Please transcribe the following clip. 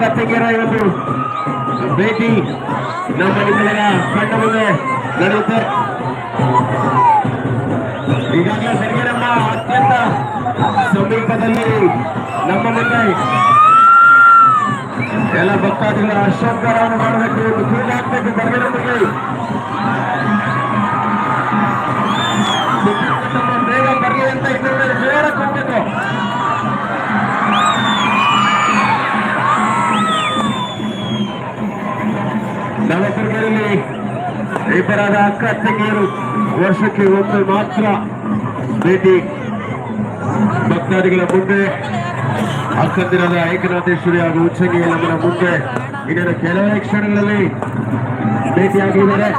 ಕತ್ತಗೆರ ಇವತ್ತು ಭೇಟಿ ನಮ್ಮ ಬೆಳಗಿನ ಸಣ್ಣ ಮುಂದೆ ನಡೆಯುತ್ತೆ. ಈಗಾಗಲೇ ನಮ್ಮ ಅತ್ಯಂತ ಸಮೀಪದಲ್ಲಿ ನಮ್ಮ ಮುಂದೆ ಎಲ್ಲ ಭಕ್ತಾದಿಗಳ ಅಶೋಕರವನ್ನು ಮಾಡಬೇಕು ಕ್ರೀಡಾತ್ಮಕ ಬಗ್ಗೆ ನವಕರ್ಗರಲ್ಲಿ ಇಬ್ಬರಾದ ಅಕ್ಕ ತಂಗಿಯರು ವರ್ಷಕ್ಕೆ ಒಂದು ಮಾತ್ರ ಭೇಟಿ ಭಕ್ತಾದಿಗಳ ಮುಂದೆ. ಅಕ್ಕಂದಿರಾದ ಏಕನಾಥೇಶ್ವರಿ ಹಾಗೂ ಉಚ್ಚಂಗಿ ಮುಂದೆ. ಇದರ ಕೆಲವೇ ಕ್ಷಣಗಳಲ್ಲಿ ಭೇಟಿಯಾಗಿದ್ದಾರೆ